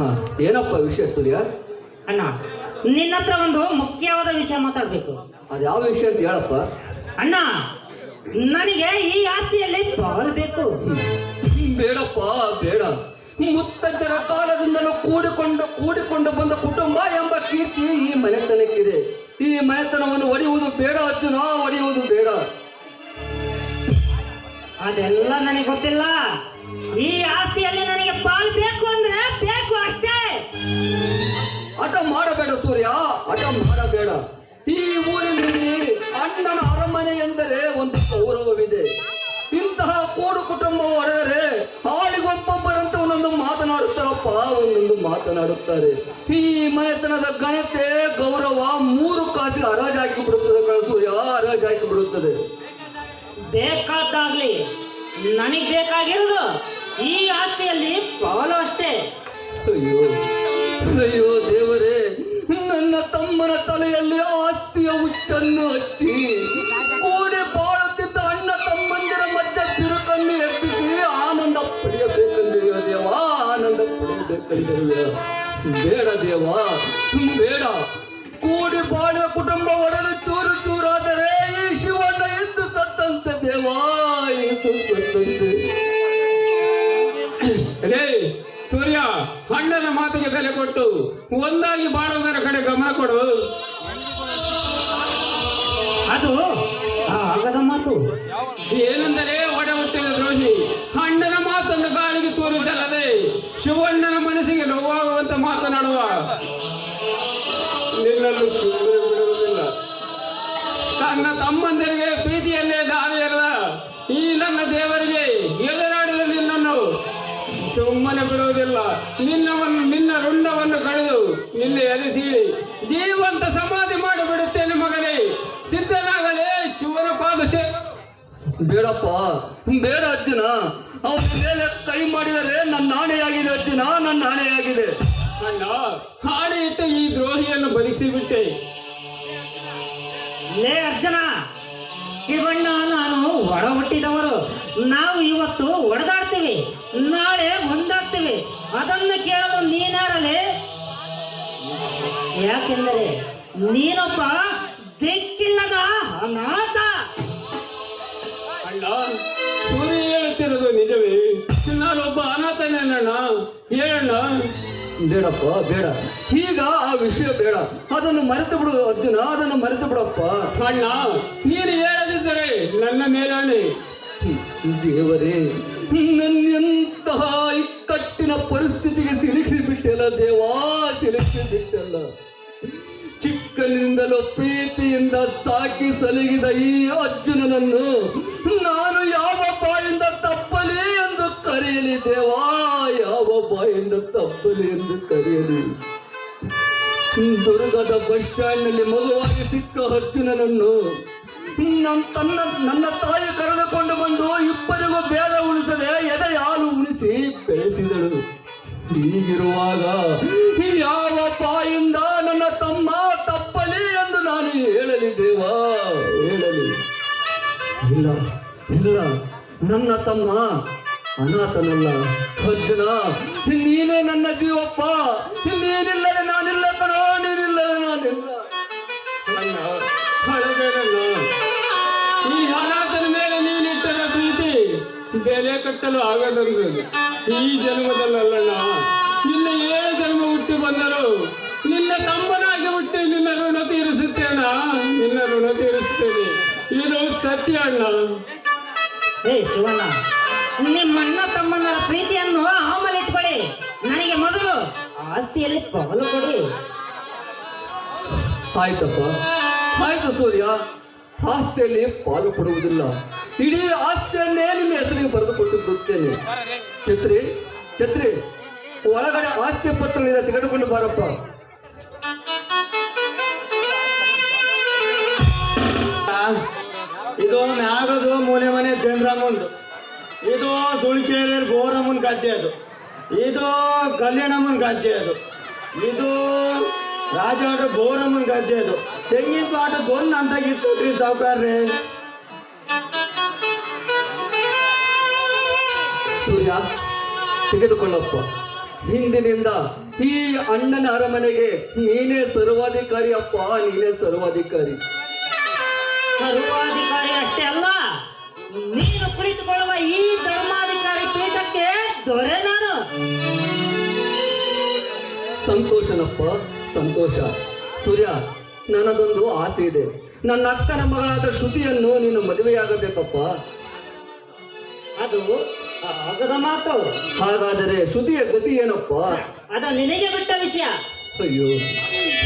ಹಾ ಏನಪ್ಪ ವಿಷಯ ಸೂರ್ಯ? ಅಣ್ಣ ನಿನ್ನ ಹತ್ರ ಒಂದು ಮುಖ್ಯವಾದ ವಿಷಯ ಮಾತಾಡ್ಬೇಕು. ಅದು ಯಾವ ವಿಷಯ ಅಂತ ಹೇಳಪ್ಪ? ಅಣ್ಣ ನನಗೆ ಈ ಆಸ್ತಿಯಲ್ಲಿ ಪಾಲ್ ಬೇಕು. ಬೇಡಪ್ಪ ಬೇಡ. ಮುತ್ತಜ್ಜರ ಕಾಲದಿಂದಲೂ ಕೂಡಿಕೊಂಡು ಕೂಡಿಕೊಂಡು ಬಂದ ಕುಟುಂಬ ಎಂಬ ಕೀರ್ತಿ ಈ ಮನೆತನಕ್ಕಿದೆ. ಈ ಮನೆತನವನ್ನು ಒಡೆಯುವುದು ಬೇಡ ಅರ್ಜುನ ಒಡೆಯುವುದು ಬೇಡ. ಅದೆಲ್ಲ ನನಗೆ ಗೊತ್ತಿಲ್ಲ. ಈ ಮಾಡಬೇಡ ಸೂರ್ಯ. ಹಠ ಮಾಡಬೇಡ. ಈ ಊರಿನಲ್ಲಿ ಅಣ್ಣನ ಅರಮನೆ ಎಂದರೆ ಒಂದು ಗೌರವವಿದೆ. ಇಂತಹ ಕೋಡು ಕುಟುಂಬ ಹೊರದರೆ ಆಳಿಗೊಬ್ಬೊಬ್ಬರಂತ ಒಂದೊಂದು ಮಾತನಾಡುತ್ತಾರಪ್ಪ ಒಂದೊಂದು ಮಾತನಾಡುತ್ತಾರೆ. ಈ ಮನೆತನದ ಘನತೆ ಗೌರವ ಮೂರು ಕಾಸಿಗೆ ಹರಾಜಾಕಿ ಬಿಡುತ್ತದೆ ಸೂರ್ಯ ಸೂರ್ಯ ಹರಾಜಾಕಿ ಬಿಡುತ್ತದೆ. ಬೇಕಾದಾಗ್ಲಿ ನನಗೆ ಬೇಕಾಗಿರೋದು ಈ ಆಸ್ತಿಯಲ್ಲಿ ಪಾಲು ಅಷ್ಟೇ. ಅಯ್ಯೋ ಬೇಡ ದೇವ ಬೇಡ. ಕೂಡಿ ಬಾಳ ಕುಟುಂಬ ಒಡೆದು ಚೂರು ಚೂರಾದರೆ ಈ ಶಿವಣ್ಣ ಎಂದು ಸತ್ತಂತೆ ದೇವ ಎಂದು ಸತ್ತಂತೆ. ರೇ ಸೂರ್ಯ ಅಣ್ಣನ ಮಾತಿಗೆ ಬೆಲೆ ಕೊಟ್ಟು ಒಂದಾಗಿ ಬಾಳುವುದರ ಕಡೆ ಗಮನ ಕೊಡು. ಅದು ಆಗದ ಮಾತು. ಏನೆಂದರೆ ಸುಮ್ಮನೆ ಬಿಡುವುದಿಲ್ಲ ತನ್ನ ತಮ್ಮಂದಿರಿಗೆ ಪ್ರೀತಿಯಲ್ಲೇ ದಾರಿಯಲ್ಲ. ಈ ನನ್ನ ದೇವರಿಗೆ ಎದುರಾಡಿದ ನಿನ್ನನ್ನು ಸುಮ್ಮನೆ ಬಿಡುವುದಿಲ್ಲ. ನಿನ್ನವನ್ನು, ನಿನ್ನ ರುಂಡವನ್ನು ಕಳೆದು ನಿನ್ನ ಎರಿಸಿ ಜೀವಂತ ಸಮಾಧಿ ಮಾಡಿಬಿಡುತ್ತೇನೆ ಮಗನೇ. ಸಿದ್ಧನಾಗಲೇ ಶಿವನ ಪಾದ ಬೇಡಪ್ಪ, ಬೇಡ ಅರ್ಜುನ. ಅವನ ಮೇಲೆ ಕೈ ಮಾಡಿದರೆ ನನ್ನ ನಾಣೆಯಾಗಿದೆ ಅರ್ಜುನ ನನ್ನ ನಾಣೆಯಾಗಿದೆ ಹಾಡಿ ಇಟ್ಟು ಈ ದ್ರೋಹಿಯನ್ನು ಬದುಕಿಸಿ ಬಿಟ್ಟೆ ಲೇ ಅರ್ಜುನ ಶಿವಣ್ಣ ನಾನು ಒಡ ಹುಟ್ಟಿದವರು ನಾವು ಇವತ್ತು ಒಡೆದಾಡ್ತೀವಿ ನಾಳೆ ಒಂದಾಗ್ತೀವಿ. ಅದನ್ನು ಕೇಳಲು ನೀನಾರಲೆ? ಯಾಕೆಂದರೆ ನೀನೊಬ್ಬ ದಿಕ್ಕಿಲ್ಲದ ಅನಾಥ. ಅಣ್ಣ ಸೂರ್ಯ ಹೇಳುತ್ತಿರೋದು ನಿಜವೇ? ಬೇಡಪ್ಪ ಬೇಡ. ಈಗ ಆ ವಿಷಯ ಬೇಡ. ಅದನ್ನು ಮರೆತು ಬಿಡು ಅರ್ಜುನ ಅದನ್ನು ಮರೆತು ಬಿಡಪ್ಪ. ಅಣ್ಣ ನೀನು ಹೇಳದಿದ್ದರೆ ನನ್ನ ಮೇಲಾಣೆ. ದೇವರೇ ನನ್ನೆಂತಹ ಇಕ್ಕಟ್ಟಿನ ಪರಿಸ್ಥಿತಿಗೆ ಸಿಲುಕಿಸಿ ಬಿಟ್ಟೆಲ್ಲ ದೇವಾ ಸಿಲುಕಿಸಿ ಬಿಟ್ಟೆಲ್ಲ ಚಿಕ್ಕನಿಂದಲೂ ಪ್ರೀತಿಯಿಂದ ಸಾಕಿ ಸಲಗಿದ ಈ ಅರ್ಜುನನನ್ನು ನಾನು ಯಾವ ಬಾಯಿಂದ ತಪ್ಪಲಿ ಎಂದು ಕರೆಯಲಿ ದೇವಾ. ತಪ್ಪಲಿ ಎಂದು ಕರೆಯಲಿ. ದುರ್ಗದ ಬಸ್ ಸ್ಟ್ಯಾಂಡ್ನಲ್ಲಿ ಮಗುವಾಗಿ ಸಿಕ್ಕ ಅರ್ಜುನನನ್ನು ನನ್ನ ತನ್ನ, ನನ್ನ ತಾಯಿ ಕರೆದುಕೊಂಡು ಬಂದು ಇಬ್ಬರಿಗೂ ಬೇಗ ಉಳಿಸದೆ ಎದೆ ಹಾಲು ಉಣಿಸಿ ಬೆಳೆಸಿದಳು. ಹೀಗಿರುವಾಗ ಯಾವ ತಾಯಿಂದ ನನ್ನ ತಮ್ಮ ತಪ್ಪಲಿ ಎಂದು ನಾನು ಹೇಳಲಿ ದೇವಾ, ಹೇಳಲಿ. ಇಲ್ಲ ಇಲ್ಲ, ನನ್ನ ತಮ್ಮ ಅನಾಥನಲ್ಲ. ಅರ್ಜುನ ನೀನೇ ನನ್ನ ಜೀವಪ್ಪ. ನೀನಿಲ್ಲದೆ ನಾನಿಲ್ಲ ಕಣೋ ನೀನಿಲ್ಲದೆ ನಾನಿಲ್ಲ. ಅಣ್ಣ ಈ ಅನಾಥನ ಮೇಲೆ ನೀನಿಟ್ಟರ ಪ್ರೀತಿ ಬೆಲೆ ಕಟ್ಟಲು ಆಗದಂದ್ರೆ ಈ ಜನ್ಮದಲ್ಲಣ್ಣ ನಿನ್ನ ಏಳು ಜನ್ಮ ಹುಟ್ಟಿ ಬಂದರು, ನಿನ್ನ ತಮ್ಮನಾಗಿ ಹುಟ್ಟಿ ನಿನ್ನ ಋಣ ತೀರಿಸುತ್ತೇಣ ನಿನ್ನ ಋಣ ತೀರಿಸುತ್ತೇನೆ. ಇದು ಸತ್ಯ ಅಣ್ಣ? ಏ ಶಿವಣ್ಣ ನಿಮ್ಮ ಅಣ್ಣ ತಮ್ಮನ ಪ್ರೀತಿಯನ್ನು ಆಮೇಲೆ ಇಟ್ಕೊಳ್ಳಿ ನನಗೆ ಮೊದಲು ಆಸ್ತಿಯಲ್ಲಿ ಪಾಲು ಕೊಡಿ. ಆಯ್ತಪ್ಪ. ಆಯ್ತು ಸೂರ್ಯ. ಆಸ್ತಿಯಲ್ಲಿ ಪಾಲು ಕೊಡುವುದಿಲ್ಲ. ಇಡೀ ಆಸ್ತಿಯನ್ನೇ ನಿಮ್ಮ ಹೆಸರಿಗೆ ಬರೆದು ಕೊಟ್ಟು ಬಿಡುತ್ತೇನೆ. ಛತ್ರಿ ಛತ್ರಿ ಒಳಗಡೆ ಆಸ್ತಿ ಪತ್ರಗಳಿಂದ ತೆಗೆದುಕೊಂಡು ಬಾರಪ್ಪ. ಇದು ಮ್ಯಾಗದು ಮೂಲೆ ಮನೆ ಚಂದ್ರಮ್ಮಂದು ಇದು ಸುಳ್ಕೇರಿ ಗೋರಮ್ಮನ ಗದ್ದೆ ಅದು ಇದು ಕಲ್ಯಾಣಮ್ಮನ ಗದ್ದೆ ಅದು ಇದು ರಾಜಾಟ ಗೋರಮ್ಮನ ಗದ್ದೆ ಅದು ತೆಂಗಿನ ತೋಟ ದೊಂದು ಅಂತಾಗಿತ್ತು ಶ್ರೀ ಸಾವುಕಾರ್ರಿ ಸೂರ್ಯ ತೆಗೆದುಕೊಳ್ಳಪ್ಪ ಹಿಂದಿನಿಂದ ಈ ಅಣ್ಣನ ಅರಮನೆಗೆ ನೀನೇ ಸರ್ವಾಧಿಕಾರಿ, ಅಪ್ಪ ನೀನೇ ಸರ್ವಾಧಿಕಾರಿ. ಸರ್ವಾಧಿಕಾರಿ ಅಷ್ಟೇ ಅಲ್ಲ ನೀನು ಕುಳಿತುಕೊಳ್ಳುವ ಈ ಧರ್ಮಾಧಿಕಾರಿ ಪೀಠಕ್ಕೆ ದೊರೆ ನಾನು. ಸಂತೋಷನಪ್ಪ ಸಂತೋಷ. ಸೂರ್ಯ ನನಗೊಂದು ಆಸೆ ಇದೆ. ನನ್ನ ಅಕ್ಕನ ಮಗಳಾದ ಶ್ರುತಿಯನ್ನು ನೀನು ಮದುವೆಯಾಗಬೇಕಪ್ಪ. ಅದು ಆಗದ ಮಾತು. ಹಾಗಾದರೆ ಶ್ರುತಿಯ ಗತಿ ಏನಪ್ಪ? ಅದು ನಿನಗೆ ಬಿಟ್ಟ ವಿಷಯ. ಅಯ್ಯೋ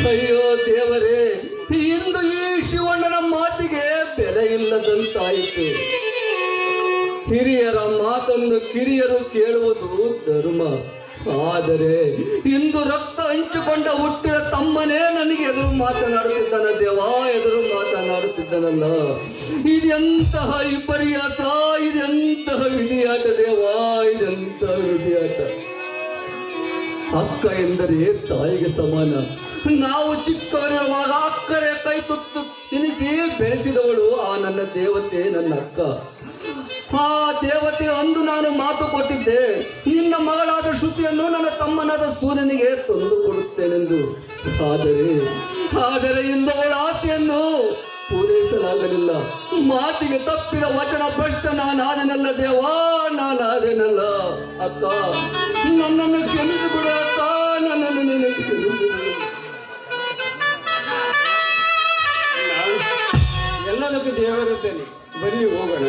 ಅಯ್ಯೋ ದೇವರೇ, ಇಂದು ಈ ಶಿವಣ್ಣನ ಮಾತಿಗೆ ಬೆಲೆ ಇಲ್ಲದಂತಾಯಿತು. ಹಿರಿಯರ ಮಾತನ್ನು ಕಿರಿಯರು ಕೇಳುವುದು ಧರ್ಮ. ಆದರೆ ಇಂದು ರಕ್ತ ಹಂಚಿಕೊಂಡ ಹುಟ್ಟಿದ ತಮ್ಮನೇ ನನಗೆ ಎದುರು ಮಾತನಾಡುತ್ತಿದ್ದಾನ ದೇವ, ಎದುರು ಮಾತನಾಡುತ್ತಿದ್ದಾನಲ್ಲ. ಇದೆಂತಹ ವಿಪರ್ಯಾಸ ಇದೆಂತಹ ವಿಧಿಯಾಟ ದೇವ, ಇದೆಂತಹ ವಿಧಿಯಾಟ. ಅಕ್ಕ ಎಂದರೆ ತಾಯಿಗೆ ಸಮಾನ. ನಾವು ಚಿಕ್ಕವರಿರುವಾಗ ಅಕ್ಕರೆ ಕೈ ತುತ್ತು ತಿನಿಸಿ ಬೆಳೆಸಿದವಳು, ಆ ನನ್ನ ದೇವತೆ ನನ್ನ ಅಕ್ಕ. ಆ ದೇವತೆ ಅಂದು ನಾನು ಮಾತು ಕೊಟ್ಟಿದ್ದೆ. ನಿನ್ನ ಮಗಳಾದ ಶ್ರುತಿಯನ್ನು ನನ್ನ ತಮ್ಮನಾದ ಸೂರ್ಯನಿಗೆ ತಂದು ಕೊಡುತ್ತೇನೆಂದು. ಆದರೆ ಆದರೆ ಇಂದು ಅವಳ ಆಸೆಯನ್ನು ಪೂರೈಸಲಾಗಲಿಲ್ಲ. ಮಾತಿಗೆ ತಪ್ಪಿದ ವಚನ ಭ್ರಷ್ಟ ನಾನಾದೆನಲ್ಲ ದೇವಾ, ನಾನಾದೆನಲ್ಲ ಅಕ್ಕ. ನನ್ನನ್ನು ಕ್ಷಮಿಸಿ ದೇವರಿದ್ದಾನೆ ಬನ್ನಿ ಹೋಗೋಣ.